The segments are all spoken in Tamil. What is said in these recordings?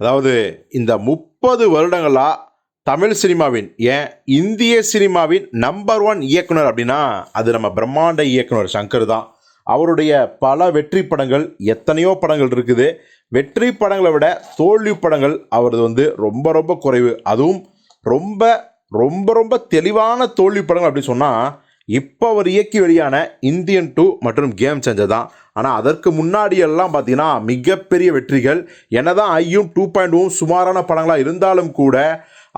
அதாவது இந்த முப்பது வருடங்களாக தமிழ் சினிமாவின் ஏன் இந்திய சினிமாவின் நம்பர் ஒன் இயக்குனர் அப்படின்னா அது நம்ம பிரம்மாண்ட இயக்குனர் சங்கர் தான். அவருடைய பல வெற்றி படங்கள் எத்தனையோ படங்கள் இருக்குது. வெற்றி படங்களை விட தோல்வி படங்கள் அவரது வந்து ரொம்ப ரொம்ப குறைவு. அதுவும் ரொம்ப ரொம்ப ரொம்ப தெளிவான தோல்வி படங்கள் அப்படின்னு சொன்னால் இப்போ அவர் இயக்கி வெளியான இந்தியன் டூ மற்றும் கேம் சேஞ்சர் தான். ஆனால் அதற்கு முன்னாடி எல்லாம் பார்த்தீங்கன்னா மிகப்பெரிய வெற்றிகள். என்னதான் ஐயும் டூ பாயிண்ட் சுமாரான படங்களாக இருந்தாலும் கூட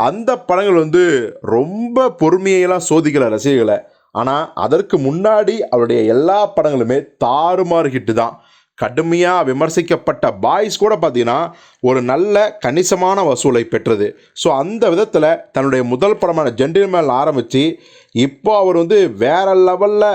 அந்த படங்கள் வந்து ரொம்ப பொறுமையெல்லாம் சோதிக்கலை ரசிகர்களை. ஆனால் அதற்கு முன்னாடி அவருடைய எல்லா படங்களுமே தாறுமாறு ஹிட்டு தான். கடுமையாக விமர்சிக்கப்பட்ட பாய்ஸ் கூட பார்த்தீங்கன்னா ஒரு நல்ல கணிசமான வசூலை பெற்றது. ஸோ அந்த விதத்தில் தன்னுடைய முதல் படமான ஜென்டில்மேன் ஆரம்பித்து இப்போ அவர் வந்து வேற லெவலில்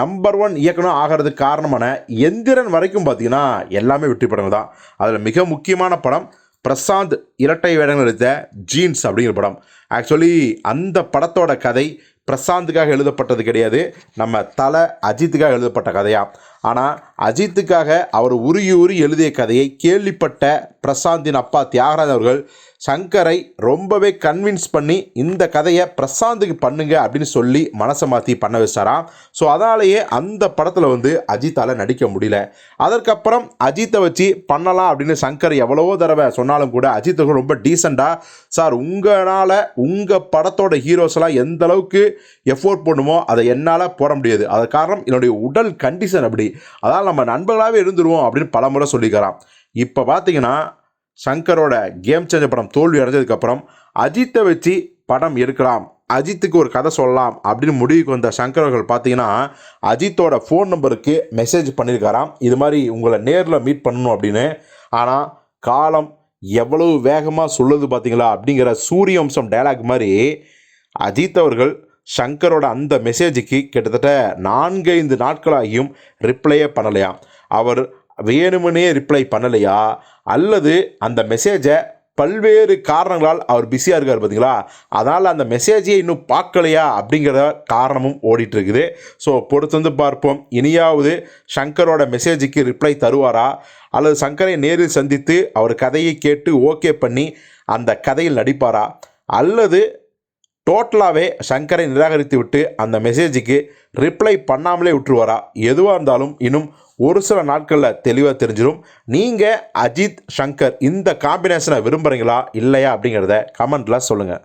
நம்பர் ஒன் இயக்குனர் ஆகிறதுக்கு காரணமான எந்திரன் வரைக்கும் பார்த்தீங்கன்னா எல்லாமே வெற்றி படங்கள் தான். அதில் மிக முக்கியமான படம் பிரசாந்த் இரட்டை வேடங்கள் எடுத்த ஜீன்ஸ் அப்படிங்கிற படம். ஆக்சுவலி அந்த படத்தோட கதை பிரசாந்துக்காக எழுதப்பட்டது கிடையாது. நம்ம தலை அஜித்துக்காக எழுதப்பட்ட கதையாக ஆனால் அஜித்துக்காக அவர் உருகி உருகி எழுதிய கதையை கேள்விப்பட்ட பிரசாந்தின் அப்பா தியாகராஜ் அவர்கள் சங்கரை ரொம்பவே கன்வின்ஸ் பண்ணி இந்த கதையை பிரசாந்துக்கு பண்ணுங்க அப்படின்னு சொல்லி மனசை மாற்றி பண்ண வச்சாராம் ஸோ அதனாலேயே அந்த படத்தில் வந்து அஜித்தால் நடிக்க முடியல. அதற்கப்புறம் அஜித்தை வச்சு பண்ணலாம் அப்படின்னு சங்கர் எவ்வளவோ தடவை சொன்னாலும் கூட அஜித்துக்கு ரொம்ப டீசெண்டாக சார் உங்களால் உங்கள் படத்தோட ஹீரோஸ்லாம் எந்த அளவுக்கு எஃபோர்ட் பண்ணுமோ அதை என்னால் போட முடியாது. அது காரணம் என்னுடைய உடல் கண்டிஷன் அப்படி. அதால் நம்ம நண்பர்களாகவே இருந்துருவோம் அப்படின்னு பல முறை சொல்லிக்கிறான். இப்போ பார்த்தீங்கன்னா சங்கரோட கேம் சேஞ்சர் படம் தோல்வி அடைஞ்சதுக்கப்புறம் அஜித்தை வச்சு படம் எடுக்கலாம் அஜித்துக்கு ஒரு கதை சொல்லலாம் அப்படின்னு முடிவுக்கு வந்த சங்கர் அவர்கள் பார்த்தீங்கன்னா அஜித்தோட ஃபோன் நம்பருக்கு மெசேஜ் பண்ணியிருக்காராம் இது மாதிரி உங்களை நேரில் மீட் பண்ணணும் அப்படின்னு. ஆனால் காலம் எவ்வளவு வேகமாக சொல்லுது பார்த்தீங்களா அப்படிங்கிற சூரிய வம்சம் டைலாக் மாதிரி அஜித் அவர்கள் சங்கரோட அந்த மெசேஜுக்கு கிட்டத்தட்ட நான்கைந்து நாட்களாகியும் ரிப்ளையே பண்ணலையாம் அவர் வேணுமனே ரிப்ளை பண்ணலையா? அல்லது அந்த மெசேஜை பல்வேறு காரணங்களால் அவர் பிஸியாக இருக்கார் பார்த்தீங்களா அதனால் அந்த மெசேஜையே இன்னும் பார்க்கலையா? அப்படிங்கிற காரணமும் ஓடிட்டுருக்குது. ஸோ பொறுத்து வந்து பார்ப்போம். இனியாவது சங்கரோட மெசேஜுக்கு ரிப்ளை தருவாரா? அல்லது சங்கரை நேரில் சந்தித்து அவர் கதையை கேட்டு ஓகே பண்ணி அந்த கதையில் நடிப்பாரா? அல்லது டோட்டலாகவே சங்கரை நிராகரித்து விட்டு அந்த மெசேஜுக்கு ரிப்ளை பண்ணாமலே விட்டுருவாரா? எதுவாக இருந்தாலும் இன்னும் ஒரு சில நாட்களில் தெளிவாக தெரிஞ்சிடும் நீங்கள் அஜித் சங்கர் இந்த காம்பினேஷனை விரும்புகிறீங்களா இல்லையா? அப்படிங்கிறத கமெண்ட்டில் சொல்லுங்கள்